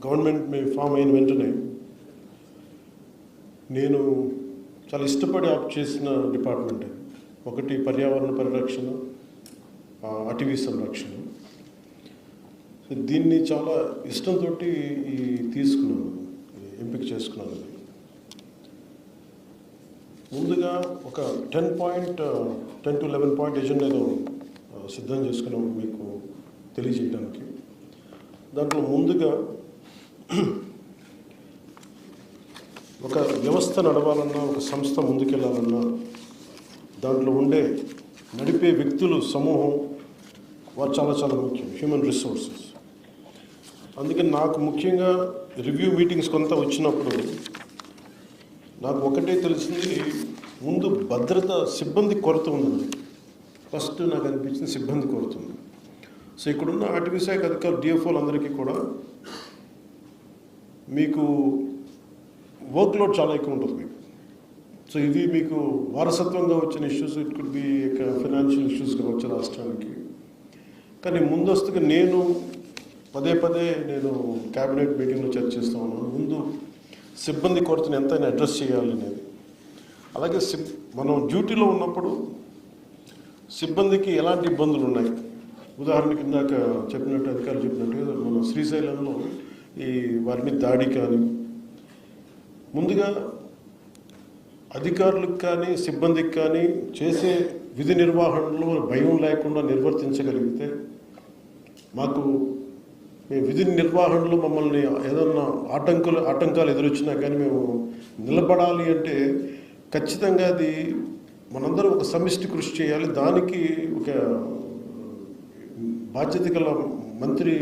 Government మీ form అయిన వెంటనే నేను చాలా ఇష్టపడి ఆప్ చేసిన డిపార్ట్మెంట్. ఒకటి పర్యావరణ పరిరక్షణ అటవీ సంరక్షణ. దీన్ని చాలా ఇష్టంతో ఈ తీసుకున్నాను ఈ ఎంపిక చేసుకున్నాను ముందుగా ఒక ten point ten to eleven point ఎజెండాలో ఆ, సిద్ధం చేసుకున్నాము మీకు తెలియజేయడానికి. దాంట్లో ముందుగా ఒక వ్యవస్థ నడవాలన్నా ఒక సంస్థ ముందుకెళ్ళాలన్నా దాంట్లో ఉండే నడిపే వ్యక్తులు సమూహం వారు చాలా చాలా ముఖ్యం. హ్యూమన్ రిసోర్సెస్ అందుకని నాకు ముఖ్యంగా రివ్యూ మీటింగ్స్ కొంత వచ్చినప్పుడు నాకు ఒకటే తెలిసింది ముందు భద్రత సిబ్బంది కొరత ఉంది ఫస్ట్ నాకు అనిపించింది సిబ్బంది కొరత ఉంది. సో ఇక్కడున్న అటవీ శాఖ అధికారులు డిఎఫ్ఓలు అందరికీ కూడా మీకు వర్క్ లోడ్ చాలా ఎక్కువ ఉంటుంది మీకు. సో ఇది మీకు వారసత్వంగా వచ్చిన issues it could be financial issues కావచ్చు రాష్ట్రానికి. కానీ ముందస్తుగా నేను పదే పదే నేను క్యాబినెట్ మీటింగ్లో చర్చిస్తూ ఉన్నాను. ముందు సిబ్బంది కొరతను ఎంతైనా అడ్రస్ చేయాలి అనేది. అలాగే సిబ్ మనం డ్యూటీలో ఉన్నప్పుడు సిబ్బందికి ఎలాంటి ఇబ్బందులు ఉన్నాయి? ఉదాహరణకి ఇందాక చెప్పినట్టు అధికారులు చెప్పినట్టు మన శ్రీశైలంలో ఈ వారి మీద దాడి కానీ ముందుగా అధికారులకు కానీ సిబ్బందికి కానీ చేసే విధి నిర్వహణలో భయం లేకుండా నిర్వర్తించగలిగితే మాకు మేము విధి నిర్వహణలో మమ్మల్ని ఏదన్నా ఆటంకాలు ఆటంకాలు ఎదురొచ్చినా కానీ మేము నిలబడాలి అంటే ఖచ్చితంగా అది మనందరం ఒక సమిష్టి కృషి చేయాలి. దానికి ఒక బాధ్యత గల మంత్రి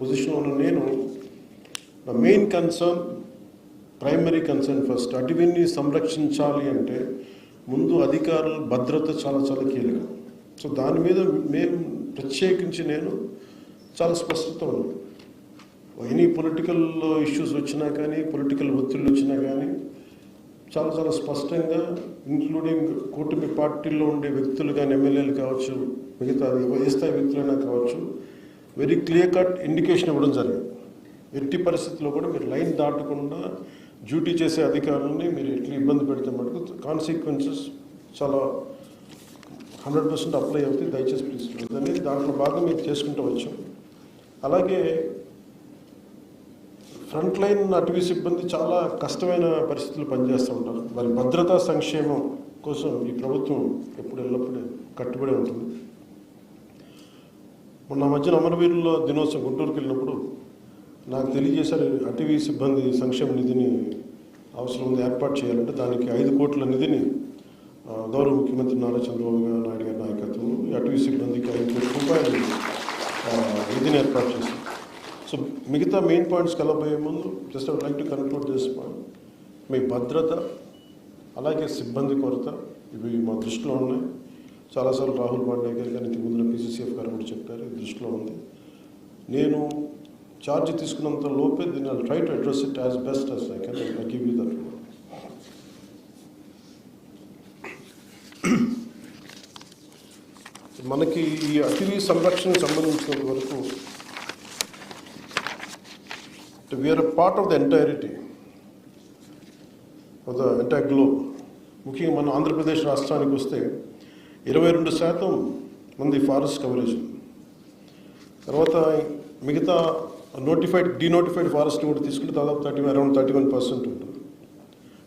పొజిషన్లో ఉన్న నేను నా main concern primary concern first అటవీని సంరక్షించాలి అంటే ముందు అధికారుల భద్రత చాలా చాలా కీలకం. సో దాని మీద మేము ప్రత్యేకించి నేను చాలా స్పష్టత ఉంది. ఎనీ పొలిటికల్ ఇష్యూస్ వచ్చినా కానీ పొలిటికల్ ఒత్తిళ్ళు వచ్చినా కానీ చాలా చాలా స్పష్టంగా ఇంక్లూడింగ్ కూటమి పార్టీల్లో ఉండే వ్యక్తులు కానీ ఎమ్మెల్యేలు కావచ్చు మిగతా ఏ స్థాయి వ్యక్తులైనా కావచ్చు వెరీ క్లియర్ కట్ ఇండికేషన్ ఇవ్వడం జరిగింది. ఎట్టి పరిస్థితుల్లో కూడా మీరు లైన్ దాటకుండా డ్యూటీ చేసే అధికారులని మీరు ఎట్లా ఇబ్బంది పెడితే మటుకు కాన్సిక్వెన్సెస్ చాలా హండ్రెడ్ పర్సెంట్ అప్లై అవుతాయి. దయచేసి ప్లీజ్ అనేది దాంట్లో భాగం మీరు చేసుకుంటూ వచ్చాం. అలాగే ఫ్రంట్ లైన్ అటవీ సిబ్బంది చాలా కష్టమైన పరిస్థితులు పనిచేస్తూ ఉంటారు. వారి భద్రతా సంక్షేమం కోసం ఈ ప్రభుత్వం ఎప్పుడు ఎల్లప్పుడూ కట్టుబడి ఉంటుంది. మొన్న మధ్యన అమరవీరుల దినోత్సవం గుంటూరుకి వెళ్ళినప్పుడు నాకు తెలియజేశారు అటవీ సిబ్బంది సంక్షేమ నిధిని అవసరం ఉంది ఏర్పాటు చేయాలంటే దానికి ఐదు కోట్ల నిధిని గౌరవ ముఖ్యమంత్రి నారా చంద్రబాబు నాయుడు గారి నాయకత్వం అటవీ సిబ్బందికి ఐదు కోట్ల రూపాయలు నిధిని ఏర్పాటు చేశారు. సో మిగతా మెయిన్ పాయింట్స్కి వెళ్ళబోయే ముందు just I like to conclude this point మీ భద్రత అలాగే సిబ్బంది కొరత ఇవి మా దృష్టిలో ఉన్నాయి. చాలాసార్లు రాహుల్ పాండే గారు కానీ ఇంతకు ముందున పీసీసీఎఫ్ గారు కూడా చెప్పారు ఇది దృష్టిలో ఉంది. నేను ఛార్జ్ తీసుకున్నంత లోపే దీన్ని try to address it as best as I can I give you that మనకి ఈ అటవీ సంరక్షణకు సంబంధించినంత వరకు we are part of the entirety of the entire globe ముఖ్యంగా మన ఆంధ్రప్రదేశ్ రాష్ట్రానికి వస్తే ఇరవై రెండు శాతం మంది ఫారెస్ట్ కవరేజ్. తర్వాత మిగతా నోటిఫైడ్ డీనోటిఫైడ్ ఫారెస్ట్ కూడా తీసుకుంటే దాదాపు thirty around thirty one percent ఉంటుంది.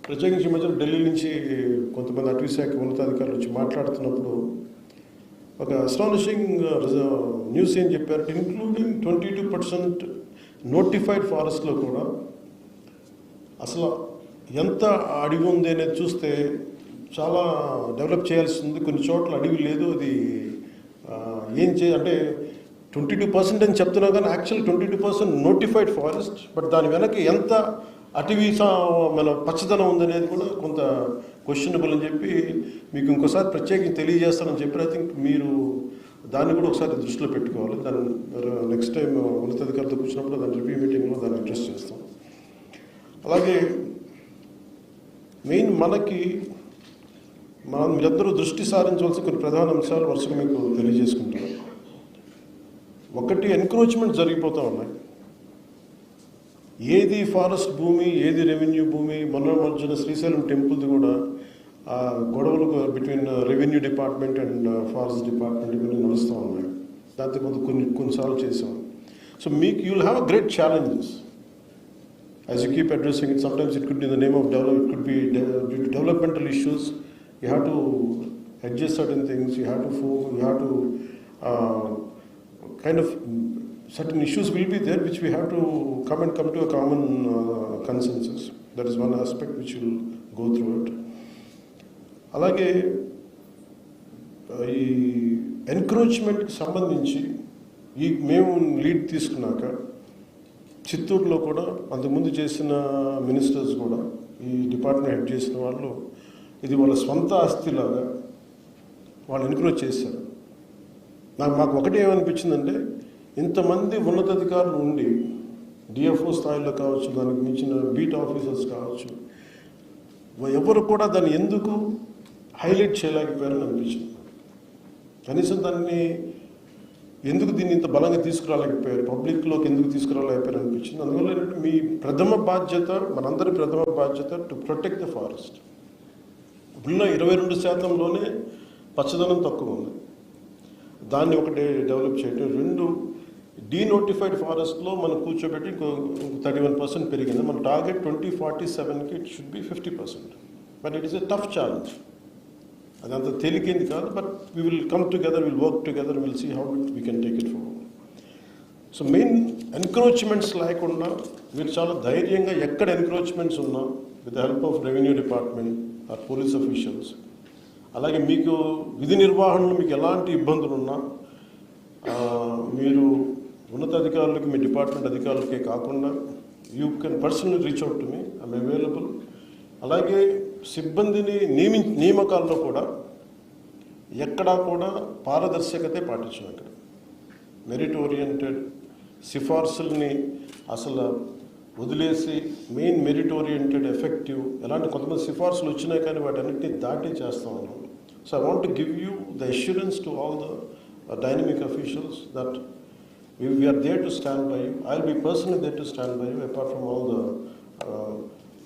ప్రత్యేకించి ఈ మధ్యలో ఢిల్లీ నుంచి కొంతమంది అటవీ శాఖ ఉన్నతాధికారులు వచ్చి మాట్లాడుతున్నప్పుడు ఒక అస్టానిషింగ్ న్యూస్ uh, uh, ఏం చెప్పారు? Including twenty two percent notified ఫారెస్ట్లో కూడా అసలు ఎంత అడవి ఉంది అనేది చూస్తే చాలా డెవలప్ చేయాల్సి ఉంది. కొన్ని చోట్ల అడవి లేదు అది uh, ఏం చే అంటే ట్వంటీ టూ పర్సెంట్ అని చెప్తున్నా కానీ actual twenty two percent notified forest but దాని వెనక ఎంత అటవీ మన పచ్చదనం ఉందనేది కూడా కొంత క్వశ్చనబుల్ అని చెప్పి మీకు ఇంకోసారి ప్రత్యేకించి తెలియజేస్తానని చెప్పి ఐ థింక్ మీరు దాన్ని కూడా ఒకసారి దృష్టిలో పెట్టుకోవాలి. దాన్ని నెక్స్ట్ టైం ఉన్నతాధికారులతో కూర్చున్నప్పుడు దాని రివ్యూ మీటింగ్లో దాన్ని అడ్రస్ చేస్తాం. అలాగే మెయిన్ మనకి మనం మీరందరూ దృష్టి సారించవలసిన కొన్ని ప్రధాన అంశాలు వరుసగా మీకు తెలియజేసుకుంటున్నాం. ఒకటి ఎన్క్రోచ్మెంట్ జరిగిపోతూ ఉన్నాయి. ఏది ఫారెస్ట్ భూమి ఏది రెవెన్యూ భూమి మనోరంజన శ్రీశైలం టెంపుల్ది కూడా గొడవలు between revenue department and forest department ఇవన్నీ నడుస్తూ ఉన్నాయి. దాంతో ముందు కొన్ని కొన్నిసార్లు చేసాం సో మీకు you'll will have a great challenges as you keep addressing it sometimes it could be the name of develop it could be developmental issues you have to adjust certain things you have to for you have to kind of certain issues will be there which we have to come and come to a common uh, consensus. That is one aspect which will go through it. అలాగే ఈ ఎన్క్రోచ్మెంట్కి సంబంధించి ఈ మేము lead తీసుకున్నాక చిత్తూరులో కూడా అంతకుముందు చేసిన మినిస్టర్స్ కూడా ఈ డిపార్ట్మెంట్ హెడ్ చేసిన వాళ్ళు ఇది వాళ్ళ సొంత ఆస్తిలాగా వాళ్ళు ఎన్క్రోచ్ చేశారు నాకు మాకు ఒకటే ఏమనిపించిందంటే ఇంతమంది ఉన్నతాధికారులు ఉండి డిఎఫ్ఓ స్థాయిలో కావచ్చు దానికి మించిన బీట్ ఆఫీసర్స్ కావచ్చు ఎవరు కూడా దాన్ని ఎందుకు హైలైట్ చేయలేకపోయారని అనిపించింది. కనీసం దాన్ని ఎందుకు దీన్ని ఇంత బలంగా తీసుకురాలేకపోయారు పబ్లిక్లోకి ఎందుకు తీసుకురాలేకపోయారు అనిపించింది. అందువల్ల మీ ప్రథమ బాధ్యత మనందరి ప్రథమ బాధ్యత టు ప్రొటెక్ట్ ద ఫారెస్ట్ ఉన్న ఇరవై రెండు శాతంలోనే పచ్చదనం తక్కువ ఉంది. దాన్ని ఒకటి డెవలప్ చేయడం రెండు డీనోటిఫైడ్ ఫారెస్ట్లో మనం కూర్చోబెట్టి ఇంకో థర్టీ వన్ పర్సెంట్ పెరిగింది. మన టార్గెట్ ట్వంటీ ఫార్టీ సెవెన్కి it should be fifty percent but it is a tough challenge అది అంత తేలికేంది కాదు but we will come together will work together will see how we can take it forward so main encroachments లేకుండా మీరు చాలా ధైర్యంగా ఎక్కడ ఎన్క్రోచ్మెంట్స్ ఉన్నా with the help of revenue department or police officials అలాగే మీకు విధి నిర్వహణలో మీకు ఎలాంటి ఇబ్బందులు ఉన్నా మీరు ఉన్నతాధికారులకి మీ డిపార్ట్మెంట్ అధికారులకే కాకుండా you can personal reach out to me I'm available అలాగే సిబ్బందిని నియమి నియామకాల్లో కూడా ఎక్కడా కూడా పారదర్శకతే పాటించాం అక్కడ. మెరిట్ ఓరియంటెడ్ సిఫార్సుల్ని అసలు వదిలేసి మెయిన్ మెరిట్ ఓరియంటెడ్ ఎఫెక్టివ్ ఎలాంటి కొంతమంది సిఫార్సులు వచ్చినాయి కానీ వాటన్నిటిని దాటి చేస్తా ఉన్నాం. So I want give you the assurance to all the dynamic officials that we are there to stand by you I will B personally there to stand by you apart from all the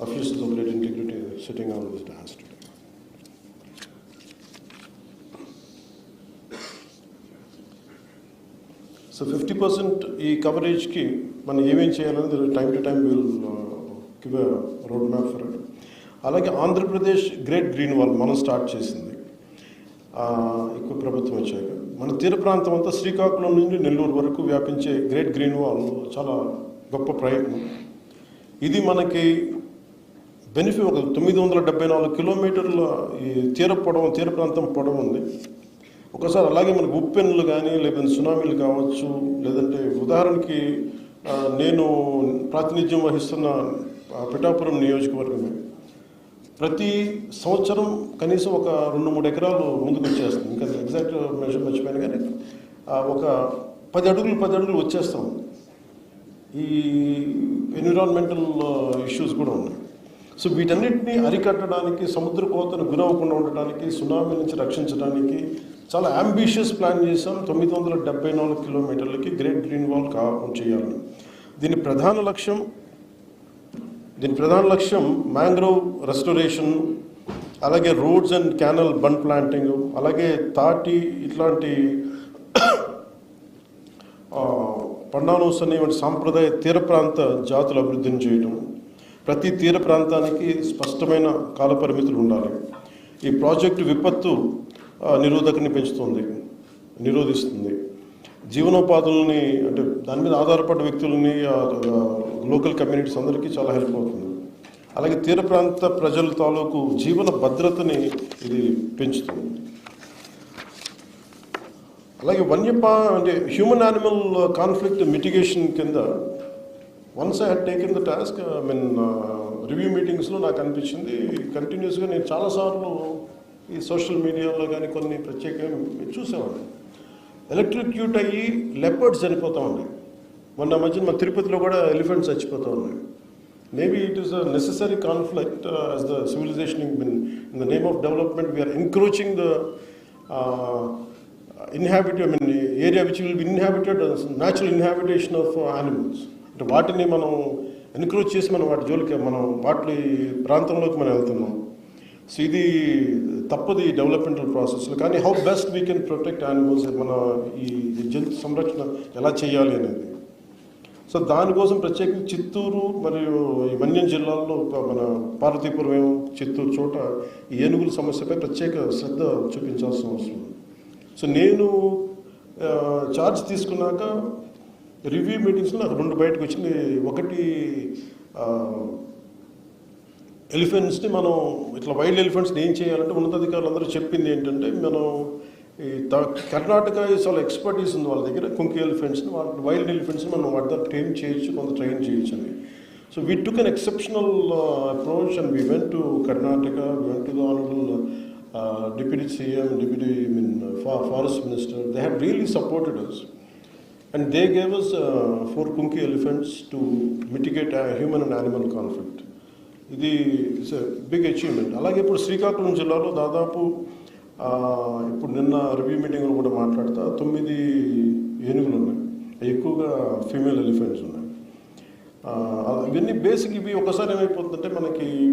officials of great integrity sitting on this dance today so fifty percent ఈ కవరేజ్కి మనం ఏమేం చేయాలనేది time to time will give road map for it అలాగే Andhra Pradesh great green wall మనం start చేసింది. ఎక్కువ ప్రభుత్వం వచ్చాక. మన తీర ప్రాంతం అంతా శ్రీకాకుళం నుండి నెల్లూరు వరకు వ్యాపించే గ్రేట్ గ్రీన్ వాల్ చాలా గొప్ప ప్రయత్నం. ఇది మనకి బెనిఫిట్ ఒక తొమ్మిది వందల డెబ్బై నాలుగు కిలోమీటర్ల ఈ తీర పొడవు తీర ప్రాంతం పొడవు ఉంది. ఒకసారి అలాగే మనకు ఉప్పెన్లు కానీ లేదంటే సునామీలు కావచ్చు లేదంటే ఉదాహరణకి నేను ప్రాతినిధ్యం వహిస్తున్న పిఠాపురం నియోజకవర్గమే. ప్రతి సంవత్సరం కనీసం ఒక రెండు మూడు ఎకరాలు ముందుకు వచ్చేస్తుంది. ఇంకా ఎగ్జాక్ట్ మెజర్ మర్చిపోయాను కానీ ఒక పది అడుగులు పది అడుగులు వచ్చేస్తాం. ఈ ఎన్విరాన్మెంటల్ ఇష్యూస్ కూడా ఉన్నాయి. సో వీటన్నిటిని అరికట్టడానికి సముద్ర కోతను గురవ్వకుండా ఉండటానికి సునామీ నుంచి రక్షించడానికి చాలా అంబిషియస్ ప్లాన్ చేసాం తొమ్మిది వందల డెబ్బై నాలుగు కిలోమీటర్లకి గ్రేట్ గ్రీన్ వాల్ కా చేయాలని. దీని ప్రధాన లక్ష్యం దీని ప్రధాన లక్ష్యం మ్యాంగ్రోవ్ రెస్టోరేషన్ అలాగే roads and canal bund planting అలాగే తాటి ఇట్లాంటి పండానోస్ అనేటువంటి సాంప్రదాయ తీర ప్రాంత జాతుల అభివృద్ధిని చేయడం ప్రతి తీర ప్రాంతానికి స్పష్టమైన కాలపరిమితులు ఉండాలి. ఈ ప్రాజెక్టు విపత్తు నిరోధకని పెంచుతుంది నిరోధిస్తుంది. జీవనోపాధుల్ని అంటే దాని మీద ఆధారపడ్డ వ్యక్తులని లోకల్ కమ్యూనిటీస్ అందరికీ చాలా హెల్ప్ అవుతుంది. అలాగే తీర ప్రాంత ప్రజల తాలూకు జీవన భద్రతని ఇది పెంచుతుంది. అలాగే వన్యపా అంటే హ్యూమన్ యానిమల్ కాన్ఫ్లిక్ట్ మిటిగేషన్ కింద once I had taken the task I mean review మీటింగ్స్లో నాకు అనిపించింది కంటిన్యూస్గా నేను చాలాసార్లు ఈ సోషల్ మీడియాలో కానీ కొన్ని ప్రత్యేకంగా చూసేవాడిని ఎలక్ట్రిక్యూట్ అయ్యి లెపర్డ్స్ చనిపోతూ ఉన్నాయి. మొన్న మధ్య మన తిరుపతిలో కూడా ఎలిఫెంట్స్ చచ్చిపోతూ ఉన్నాయి. Maybe it is a necessary conflict as the civilization in in the name of development we're encroaching the inhabited mean area which which will be inhabited, as natural inhabitation uh, అంటే వాటిని మనం encroach చేసి మనం వాటి జోలికి మనం వాటి ప్రాంతంలోకి మనం వెళ్తున్నాం. సో ఇది తప్పది డెవలప్మెంటల్ ప్రాసెస్లో కానీ how best we can protect animals మన ఈ జంతు సంరక్షణ ఎలా చేయాలి అనేది. సో దానికోసం ప్రత్యేకంగా చిత్తూరు మరియు ఈ మన్యం జిల్లాల్లో ఒక మన పార్వతీపురం చిత్తూరు చోట ఈ ఏనుగుల సమస్యపై ప్రత్యేక శ్రద్ధ చూపించాల్సిన అవసరం సో నేను ఛార్జ్ తీసుకున్నాక రివ్యూ మీటింగ్స్లో నాకు రెండు బయటకు వచ్చింది. ఒకటి ఎలిఫెంట్స్ని మనం ఇట్లా వైల్డ్ ఎలిఫెంట్స్ని ఏం చేయాలంటే ఉన్నతాధికారులు అందరూ చెప్పింది ఏంటంటే మనం ఈ త- కర్ణాటక చాలా ఎక్స్పర్టీస్ ఉంది వాళ్ళ దగ్గర కుంకి ఎలిఫెంట్స్ని వాళ్ళ వైల్డ్ ఎలిఫెంట్స్ని మనం వాటి దగ్గర ట్రైన్ చేయొచ్చు కొంత ట్రైన్ చేయొచ్చు అని. So we took an exceptional approach and we went to Karnataka went to the honourable deputy CM deputy mean forest minister they have really supported us and they gave us four kunki elephants to mitigate human and animal conflict. ఇది it's big achievement అలాగే ఇప్పుడు శ్రీకాకుళం జిల్లాలో దాదాపు ఇప్పుడు నిన్న review మీటింగ్లో కూడా మాట్లాడతా తొమ్మిది ఏనుగులు ఉన్నాయి. అవి ఎక్కువగా ఫీమేల్ ఎలిఫెంట్స్ ఉన్నాయి. అలా- ఇవన్నీ బేసిక్ ఇవి ఒకసారి ఏమైపోతుందంటే మనకి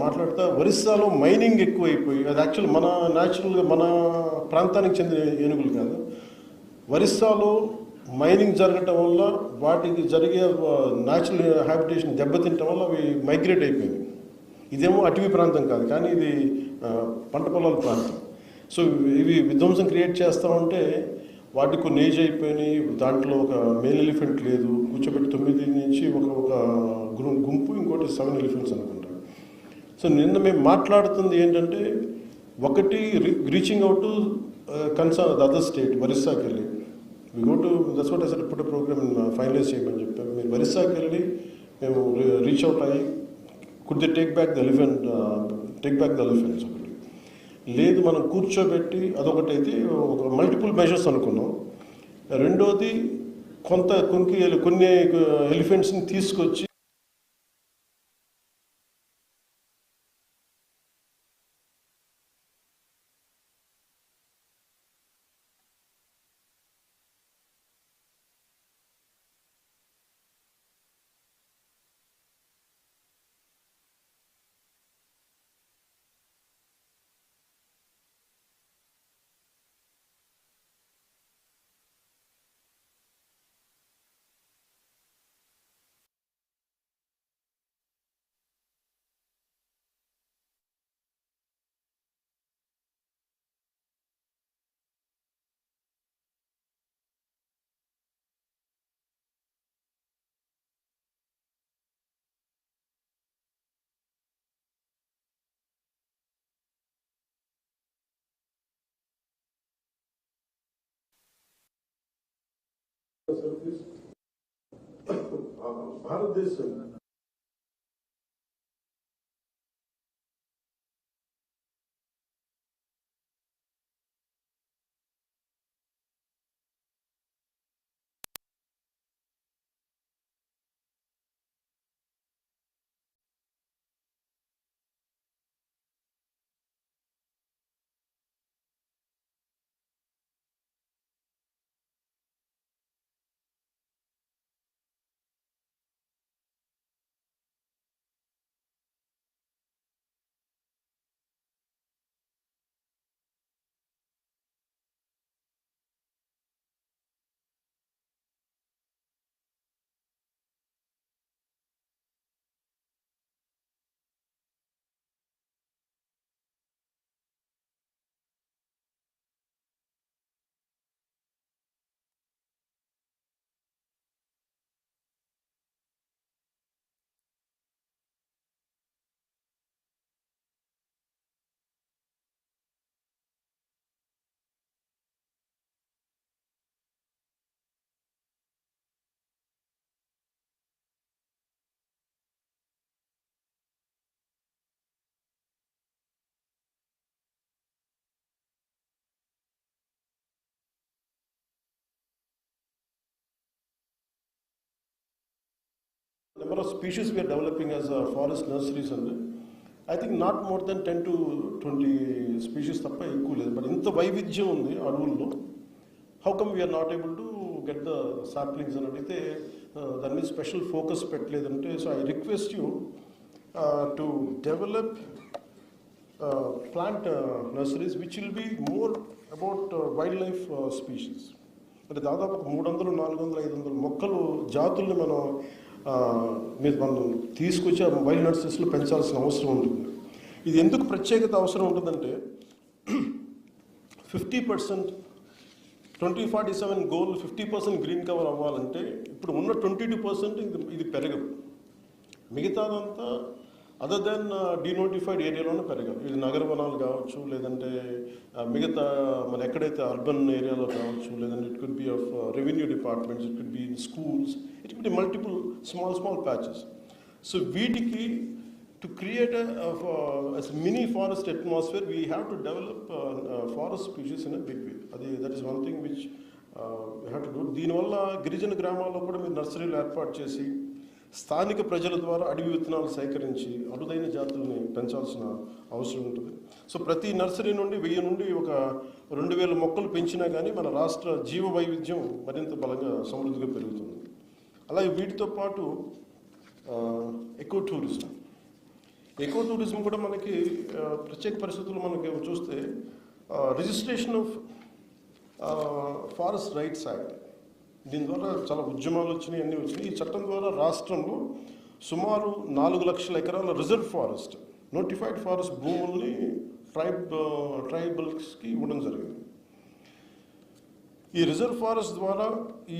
మాట్లాడతా ఒరిస్సాలో మైనింగ్ ఎక్కువ అయిపోయి అది యాక్చువల్ మన న్యాచురల్గా మన ప్రాంతానికి చెందిన ఏనుగులు కాదు. ఒరిస్సాలో మైనింగ్ జరగటం వల్ల వాటికి జరిగే న్యాచురల్ హ్యాబిటేషన్ దెబ్బతింటం వల్ల అవి మైగ్రేట్ అయిపోయింది ఇదేమో అటవీ ప్రాంతం కాదు కానీ ఇది పంట పొలాల ప్రాంతం. సో ఇవి విధ్వంసం క్రియేట్ చేస్తా ఉంటే వాటికి కొన్ని ఏజ్ అయిపోయినాయి. దాంట్లో ఒక మేల్ ఎలిఫెంట్ లేదు. కూర్చోబెట్టి తొమ్మిది నుంచి ఒక ఒక గుంపు ఇంకోటి సెవెన్ ఎలిఫెంట్స్ అనుకుంటా. సో నిన్న మేము మాట్లాడుతుంది ఏంటంటే ఒకటి reaching out concern the other state ఒరిస్సాకి వెళ్ళి. We go to that's what అసలు ఇప్పుడు ప్రోగ్రామ్ ఫైనలైజ్ చేయమని చెప్పాము మీరు ఒరిస్సాకి వెళ్ళి మేము రీచ్ అవుట్ అయ్యి could the take back the elephant take back the elephants ఒకటి లేదు మనం కూర్చోబెట్టి అదొకటి అయితే ఒక మల్టిపుల్ మెజర్స్ అనుకున్నాం. రెండోది కొంత కొన్ని కొన్ని ఎలిఫెంట్స్ని తీసుకొచ్చి భారతదేశం number of species we are developing as a forest nurseries and I think not more than 10 to 20 తప్ప ఎక్కువ లేదు. బట్ ఇంత వైవిధ్యం ఉంది అడవుల్లో how come we're not able to get the saplings అని అడిగితే దాని మీద special focus పెట్టలేదంటే so I request you to develop plant nurseries which will be more about wildlife species అంటే దాదాపు మూడు వందలు నాలుగు వందలు ఐదు వందలు మొక్కలు జాతుల్ని మనం మీరు మనం తీసుకొచ్చి ఆ వైల్డ్ నర్సరీస్లో పెంచాల్సిన అవసరం ఉంటుంది. ఇది ఎందుకు ప్రత్యేకత అవసరం ఉంటుందంటే fifty percent twenty forty seven goal fifty percent green cover అవ్వాలంటే ఇప్పుడు ఉన్న ట్వంటీ టూ పర్సెంట్ ఇది ఇది పెరగదు. మిగతాదంతా అదర్ దెన్ డినోటిఫైడ్ ఏరియాలోనే పెరగాలి ఇది నగర వనాలు కావచ్చు లేదంటే మిగతా మన ఎక్కడైతే అర్బన్ ఏరియాలో కావచ్చు లేదంటే it could be of revenue departments it could be in schools it could be multiple small small patches so వీటికి to create mini forest atmosphere we have to develop forest species in a big way అది that is one thing which have to do దీనివల్ల గిరిజన గ్రామాల్లో కూడా మీరు నర్సరీలు ఏర్పాటు చేసి స్థానిక ప్రజల ద్వారా అడవి విత్తనాలు సేకరించి అరుదైన జాతుల్ని పెంచాల్సిన అవసరం ఉంటుంది. సో ప్రతి నర్సరీ నుండి వెయ్యి నుండి ఒక రెండు వేల మొక్కలు పెంచినా కానీ మన రాష్ట్ర జీవ వైవిధ్యం మరింత బలంగా సమృద్ధిగా పెరుగుతుంది. అలాగే వీటితో పాటు ఎకో టూరిజం ఎకో టూరిజం కూడా మనకి ప్రత్యేక పరిస్థితులు మనకి చూస్తే registration of forest rights act దీని ద్వారా చాలా ఉద్యమాలు వచ్చినాయి అన్నీ వచ్చినాయి. ఈ చట్టం ద్వారా రాష్ట్రంలో సుమారు నాలుగు లక్షల ఎకరాల రిజర్వ్ ఫారెస్ట్ నోటిఫైడ్ ఫారెస్ట్ భూముల్ని ట్రైబ్ ట్రైబల్స్కి ఇవ్వడం జరిగింది. ఈ రిజర్వ్ ఫారెస్ట్ ద్వారా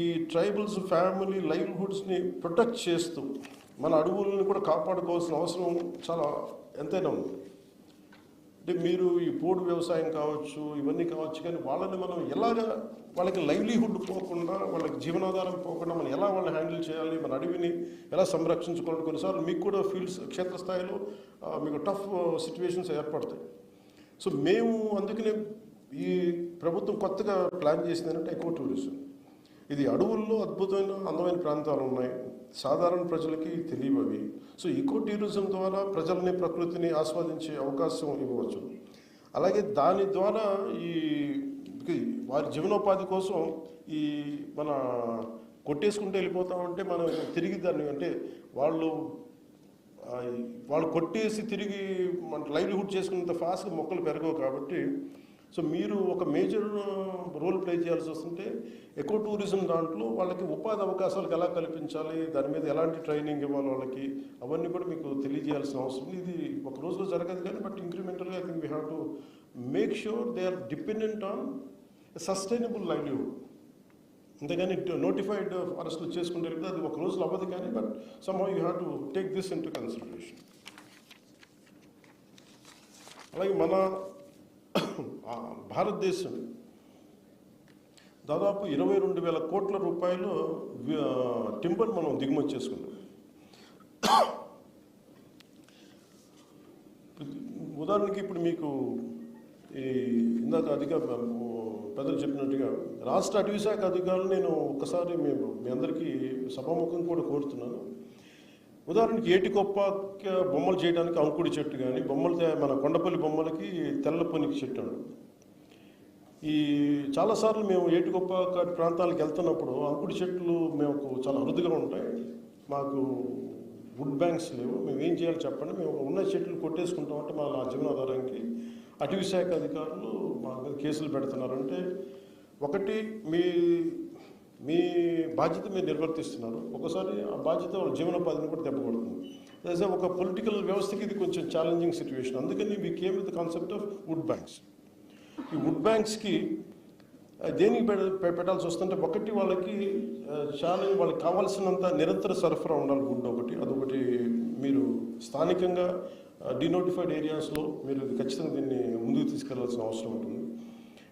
ఈ ట్రైబల్స్ ఫ్యామిలీ లైవ్లీహుడ్స్ని ప్రొటెక్ట్ చేస్తూ మన అడవులను కూడా కాపాడుకోవాల్సిన అవసరం చాలా ఎంతైనా ఉంది. అంటే మీరు ఈ పోడు వ్యవసాయం కావచ్చు ఇవన్నీ కావచ్చు కానీ వాళ్ళని మనం ఎలాగ వాళ్ళకి లైవ్లీహుడ్ పోకుండా వాళ్ళకి జీవనాధారం పోకుండా మనం ఎలా వాళ్ళని హ్యాండిల్ చేయాలి మన అడవిని ఎలా సంరక్షించుకోవాలి కొన్నిసార్లు మీకు కూడా ఫీల్డ్స్ క్షేత్రస్థాయిలో మీకు టఫ్ సిచ్యువేషన్స్ ఏర్పడతాయి. సో మేము అందుకనే ఈ ప్రభుత్వం కొత్తగా ప్లాన్ చేసింది ఏంటంటే ఎకో టూరిజం ఇది అడవుల్లో అద్భుతమైన అందమైన ప్రాంతాలు ఉన్నాయి. సాధారణ ప్రజలకి తెలియవవి సో ఈకో టూరిజం ద్వారా ప్రజల్ని ప్రకృతిని ఆస్వాదించే అవకాశం ఇవ్వవచ్చు అలాగే దాని ద్వారా ఈ వారి జీవనోపాధి కోసం ఈ మన కొట్టేసుకుంటూ వెళ్ళిపోతామంటే మనం తిరిగి దాన్ని అంటే వాళ్ళు వాళ్ళు కొట్టేసి తిరిగి మన లైవ్లీహుడ్ చేసుకున్నంత ఫాస్ట్గా మొక్కలు పెరగవు కాబట్టి సో మీరు ఒక మేజర్ రోల్ ప్లే చేయాల్సి వస్తుంటే ఎకో టూరిజం దాంట్లో వాళ్ళకి ఉపాధి అవకాశాలకు ఎలా కల్పించాలి దాని మీద ఎలాంటి ట్రైనింగ్ ఇవ్వాలి వాళ్ళకి అవన్నీ కూడా మీకు తెలియజేయాల్సిన అవసరం ఉంది. ఇది ఒక రోజులో జరగదు కానీ but ఇంక్రిమెంటల్గా I think we have to make sure they are dependent on sustainable livelihood అంతేగాని నోటిఫైడ్ ఫారెస్ట్లు చేసుకుంటే అది ఒక రోజులో అవ్వదు కానీ but some you have to take this into consideration అలాగే మన భారతదేశం దాదాపు ఇరవై రెండు వేల కోట్ల రూపాయలు టింబర్ మనం దిగుమతి చేసుకున్నాం ఉదాహరణకి ఇప్పుడు మీకు ఈ ఇందాక అధిక పెద్దలు చెప్పినట్టుగా రాష్ట్ర అటవీ శాఖ అధికారులు నేను ఒకసారి మేము మీ అందరికీ సభాముఖం కూడా కోరుతున్నాను ఉదాహరణకి ఏటికొప్ప బొమ్మలు చేయడానికి అంకుడి చెట్టు కానీ బొమ్మలు మన కొండపల్లి బొమ్మలకి తెల్ల పొనికి చెట్టు అండి. ఈ చాలాసార్లు మేము ఏటికొప్ప ప్రాంతాలకు వెళ్తున్నప్పుడు అంకుడి చెట్లు మేము చాలా అరుదుగా ఉంటాయి. మాకు వుడ్ బ్యాంక్స్ లేవు. మేము ఏం చేయాలి చెప్పండి. మేము ఉన్న చెట్లు కొట్టేసుకుంటామంటే మా నా జీవనాధారానికి. అటవీ శాఖ అధికారులు మా మీద కేసులు పెడుతున్నారంటే ఒకటి మీ మీ బాధ్యత మీరు నిర్వర్తిస్తున్నారు. ఒకసారి ఆ బాధ్యత వాళ్ళ జీవనోపాధిని కూడా దెబ్బకొడుతుంది అదే ఒక పొలిటికల్ వ్యవస్థకి ఇది కొంచెం ఛాలెంజింగ్ సిచ్యువేషన్ అందుకని we came with concept of wood banks ఈ వుడ్ బ్యాంక్స్కి దేనికి పెడ- పెట్టాల్సి వస్తుంటే ఒకటి వాళ్ళకి చాలా వాళ్ళకి కావాల్సినంత నిరంతర సరఫరా ఉండాలి వుడ్ ఒకటి. అదొకటి మీరు స్థానికంగా డినోటిఫైడ్ ఏరియాస్లో మీరు ఖచ్చితంగా దీన్ని ముందుకు తీసుకెళ్ళాల్సిన అవసరం ఉంటుంది.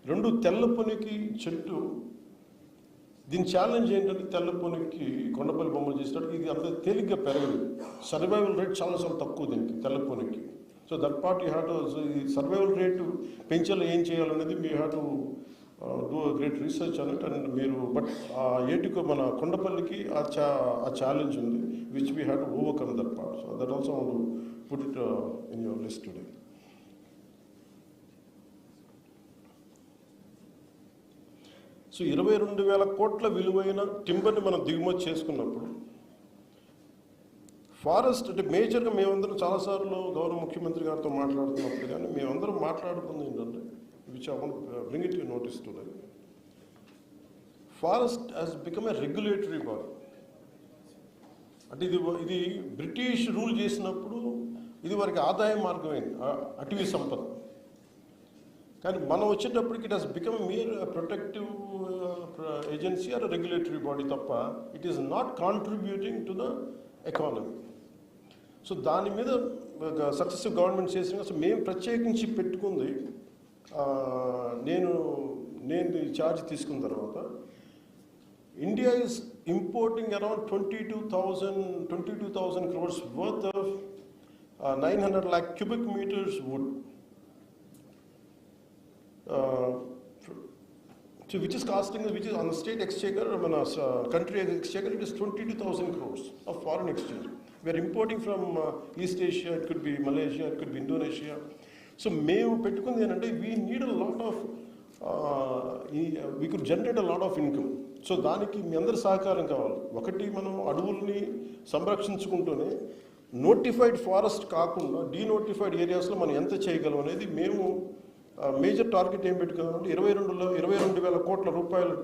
రెండు తెల్ల పొనికి చెట్టు దీని ఛాలెంజ్ ఏంటంటే తెల్ల పొనికి కొండపల్లి బొమ్మలు చేసినట్టు ఇది అంత తేలిగ్గా పెరగదు. సర్వైవల్ రేట్ చాలా చాలా తక్కువ దీనికి తెల్ల పొనికి. So that part you have to ఈ సర్వైవల్ రేటు పెంచాలి ఏం చేయాలనేది మీ have to do great research అన్నట్టు అండ్ మీరు బట్ ఆ ఏటుకు మన కొండపల్లికి ఆ చా ఆ ఛాలెంజ్ ఉంది which we have to overcome that part so that also want put it in your list today so ఇరవై రెండు వేల కోట్ల విలువైన టింబర్ని మనం దిగుమతి చేసుకున్నప్పుడు ఫారెస్ట్ అంటే మేజర్గా మేమందరం చాలాసార్లు గౌరవ ముఖ్యమంత్రి గారితో మాట్లాడుతున్నప్పుడు కానీ మేమందరం మాట్లాడుతుంది ఏంటంటే which I bring it you notice to forest has become a regulatory body అంటే ఇది ఇది బ్రిటిష్ రూల్ చేసినప్పుడు ఇది వారికి ఆదాయ మార్గం అయింది అటవీ సంపద. కానీ మనం వచ్చేటప్పటికి it has become mere protective agency or regulatory body తప్ప it is not contributing to the economy so దాని మీద సక్సెసివ్ గవర్నమెంట్ చేసిన సో మేము ప్రత్యేకించి పెట్టుకుంది ఆ, నేను నేను ఈ ఛార్జ్ తీసుకున్న తర్వాత India is importing around twenty two thousand twenty two thousand crores worth of nine hundred lakh cubic metres wood So which is costing, which is on the state exchequer, I mean, uh, country exchequer, it is 22,000 crores of foreign exchange. We are from East Asia East Asia, be Malaysia be Malaysia, be Indonesia so మేము పెట్టుకుంది ఏంటంటే we need a lot of we could generate a lot of income so దానికి మీ అందరి సహకారం కావాలి. ఒకటి మనం అడవుల్ని సంరక్షించుకుంటూనే నోటిఫైడ్ ఫారెస్ట్ కాకుండా డీనోటిఫైడ్ ఏరియాస్లో మనం ఎంత చేయగలం అనేది మేము మేజర్ టార్గెట్ ఏం పెట్టుకున్నామంటే ఇరవై రెండులో ఇరవై రెండు వేల కోట్ల రూపాయలు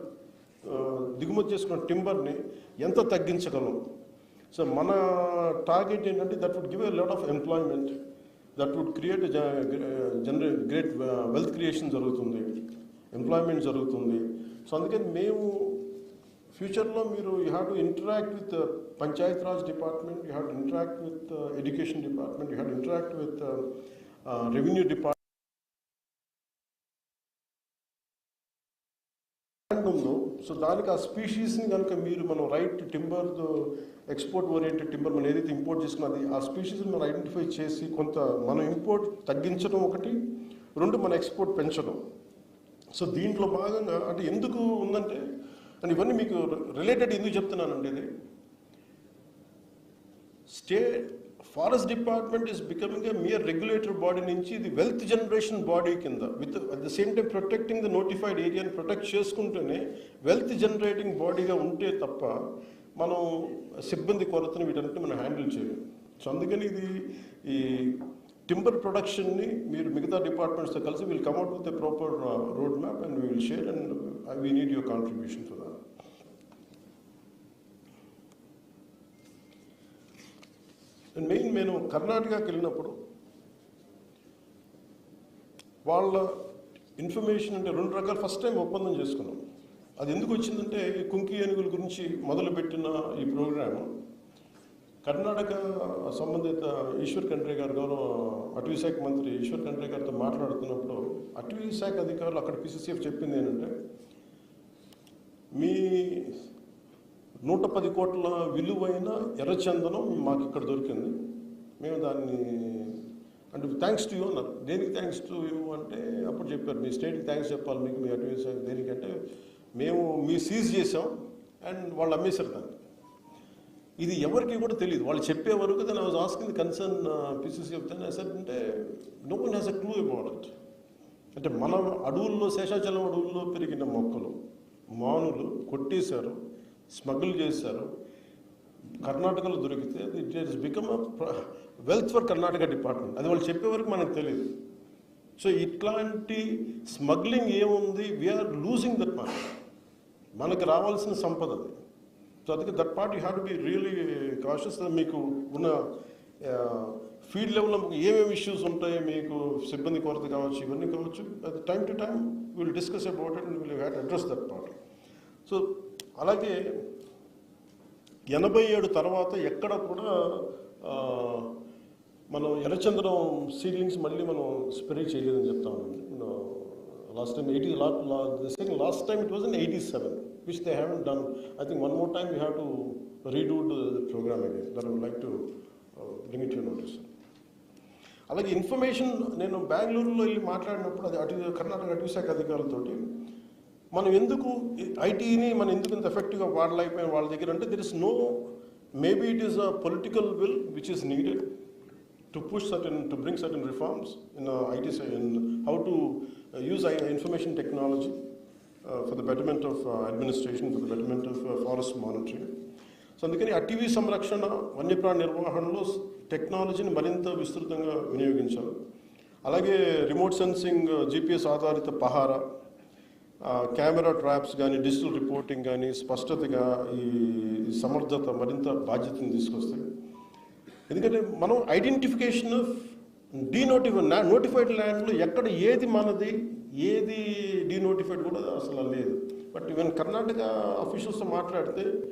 దిగుమతి చేసుకున్న టింబర్ని ఎంత తగ్గించగలం? సో మన టార్గెట్ ఏంటంటే that would give a lot of employment that would create generate great wealth creation జరుగుతుంది. ఎంప్లాయ్మెంట్ జరుగుతుంది. సో అందుకని మేము ఫ్యూచర్లో మీరు you have to interact with panchayat raj department you have to interact with education department you have to interact with revenue department ఉందో so దానికి ఆ స్పీషీస్ని కనుక మీరు మనం right timber export oriented timber మనం ఏదైతే ఇంపోర్ట్ చేసుకున్నది ఆ స్పీషీస్ని మనం ఐడెంటిఫై చేసి కొంత మనం ఇంపోర్ట్ తగ్గించడం ఒకటి రెండు మన ఎక్స్పోర్ట్ పెంచడం. సో దీంట్లో భాగంగా అంటే ఎందుకు ఉందంటే అండ్ ఇవన్నీ మీకు రిలేటెడ్ ఎందుకు చెప్తున్నానండి ఇది state forest department is becoming a mere regulator body నుంచి ఇది వెల్త్ జనరేషన్ బాడీ కింద. With at the same time protecting the notified ఏరియాని ప్రొటెక్ట్ చేసుకుంటూనే వెల్త్ జనరేటింగ్ బాడీగా ఉంటే తప్ప మనం సిబ్బంది కొరతను వీటన్నిటిని మనం హ్యాండిల్ చేయలేం. సో అందుకని ఇది ఈ టింబర్ ప్రొడక్షన్ని మీరు మిగతా డిపార్ట్మెంట్స్తో కలిసి will come at with a proper road map and we will share and we need your contribution for that main నేను కర్ణాటకకి వెళ్ళినప్పుడు వాళ్ళ ఇన్ఫర్మేషన్ అంటే రెండు రకాల. ఫస్ట్ టైం ఒప్పందం చేసుకున్నాం. అది ఎందుకు వచ్చిందంటే ఈ కుంకి ఏనుగుల గురించి మొదలుపెట్టిన ఈ ప్రోగ్రాము కర్ణాటక సంబంధిత ఈశ్వర్ ఖండ్రే గారు గౌరవ అటవీ శాఖ మంత్రి ఈశ్వర్ ఖండ్రే గారితో మాట్లాడుతున్నప్పుడు అటవీ శాఖ అధికారులు అక్కడ పిసిసిఎఫ్ చెప్పింది ఏంటంటే మీ నూట పది కోట్ల విలువైన ఎర్రచందనం మాకు ఇక్కడ దొరికింది. మేము దాన్ని అంటే థ్యాంక్స్ టు యూ అన్నారు. దేనికి థ్యాంక్స్ టు యూ అంటే అప్పుడు చెప్పారు. మీ స్టేట్కి థ్యాంక్స్ చెప్పాలి మీకు మీ అడ్వైస్ దేనికంటే మేము మీ సీజ్ చేసాం అండ్ వాళ్ళు అమ్మేశారు దాన్ని. ఇది ఎవరికి కూడా తెలియదు. వాళ్ళు చెప్పే వరకు దాన్ని వాజ్ ఆస్కింగ్ కన్సర్న్ పీసీసీ చెప్తాను సార్ అంటే no one has a clue about it అంటే మన అడవుల్లో శేషాచలం అడవుల్లో పెరిగిన మొక్కలు మానులు కొట్టేశారు. స్మగుల్ చేశారు. కర్ణాటకలో దొరికితే it is become wealth for Karnataka department. అది వాళ్ళు చెప్పే వరకు మనకు తెలియదు. సో ఇట్లాంటి స్మగ్లింగ్ ఏముంది? వీఆర్ లూజింగ్ దట్ మనీ మనకు రావాల్సిన సంపద అది. సో అందుకే that part you have to be really cautious మీకు ఉన్న ఫీల్డ్ లెవెల్లో ఏమేమి ఇష్యూస్ ఉంటాయి మీకు సిబ్బంది కొరత కావచ్చు ఇవన్నీ కావచ్చు అది time to time will discuss about it will have address that part so అలాగే ఎనభై ఏడు తర్వాత ఎక్కడ కూడా మనం ఎర్రచంద్రం సీడ్లింగ్స్ మళ్ళీ మనం స్ప్రే చేయలేదని చెప్తామండి last time eighty last last time it was in eighty seven which they have done I think one more time you have to redo programme again that would like to limit it you notice అలాగే information నేను బెంగళూరులో వెళ్ళి మాట్లాడినప్పుడు అది అటు కర్ణాటక అటవీ శాఖ అధికారులతోటి మనం ఎందుకు ఐటీని మనం ఎందుకు ఇంత ఎఫెక్టివ్గా వాడలేకపోయిన వాళ్ళ దగ్గర అంటే there is no maybe it is a political will which is needed to push certain to bring certain reforms in IT in how to use information technology for the betterment of administration for the betterment of forest monitoring so అందుకని అటవీ సంరక్షణ వన్యప్రాణి నిర్వహణలో టెక్నాలజీని మరింత విస్తృతంగా వినియోగించాలి. అలాగే రిమోట్ సెన్సింగ్ జీపీఎస్ ఆధారిత పహారా కెమెరా ట్రాప్స్ కానీ డిజిటల్ రిపోర్టింగ్ కానీ స్పష్టతగా ఈ సమర్థత మరింత బాధ్యతను తీసుకొస్తాయి. ఎందుకంటే మనం ఐడెంటిఫికేషన్ ఆఫ్ డీనోటిఫై నోటిఫైడ్ ల్యాండ్లో ఎక్కడ ఏది మనది ఏది డీనోటిఫైడ్ కూడా అసలు లేదు. బట్ ఈవెన్ కర్ణాటక అఫీషియల్స్తో మాట్లాడితే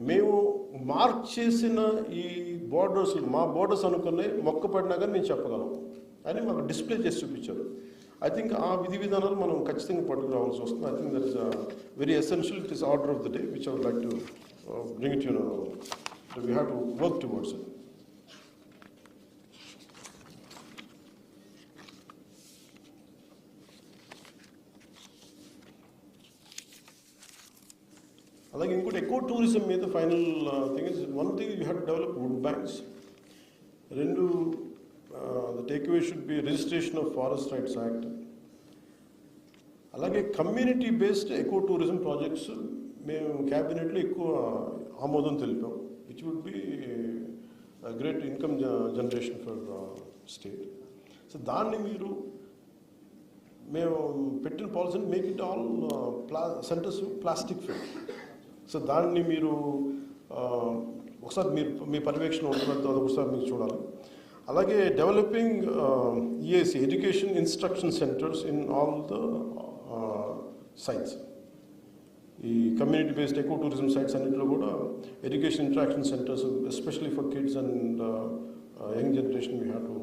మేము మార్క్ చేసిన ఈ బోర్డర్స్ మా బోర్డర్స్ అనుకునే మొక్క పడినా కానీ నేను చెప్పగలం. అని మాకు డిస్ప్లే చేసి చూపించారు. ఐ థింక్ ఆ విధి విధానాలు మనం ఖచ్చితంగా పట్టుకురావాల్సి వస్తుంది I think that is very essential it is order of the day which I would like to bring it you know we have to work towards it అలాగే ఇంకోటి ఎక్కువ టూరిజం మీద final thing is one thing you have develop wood banks రెండు the takeaway should be registration of forest rights act అలాగే community based ఎక్కువ tourism projects మేము క్యాబినెట్లో ఎక్కువ ఆమోదం తెలిపాం. Which would be great income generation for state so దాన్ని మీరు మేము పెట్టిన పాలసీని మేక్ ఇట్ ఆల్ ప్లా సెంటర్స్ ప్లాస్టిక్ ఫ్రీ సో దాన్ని మీరు uh, ఒకసారి మీరు మీ పర్యవేక్షణ ఉంటున్న తర్వాత ఒకసారి మీరు చూడాలి. అలాగే developing EAC education instruction centres in all the sites ఈ community based eco tourism sites అన్నింటిలో కూడా education interaction centres especially for kids and young generation you have to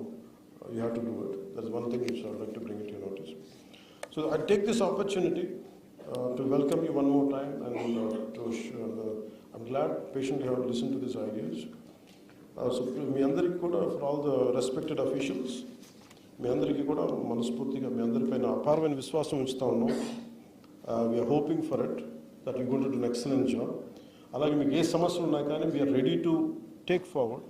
you have to do it that's one thing which I like to bring it you notice so I take this opportunity to welcome you one more time and to I'm glad patient have listen to this ideas so మీ అందరికీ కూడా for all the respected officials మీ అందరికీ కూడా మనస్ఫూర్తిగా మీ అందరిపైన అపారమైన విశ్వాసం ఉంచుతా ఉన్నాం. We are hoping for it that you gone to done excellent job అలాగే మీకు ఏ సమస్యలు ఉన్నా కానీ we are ready to take forward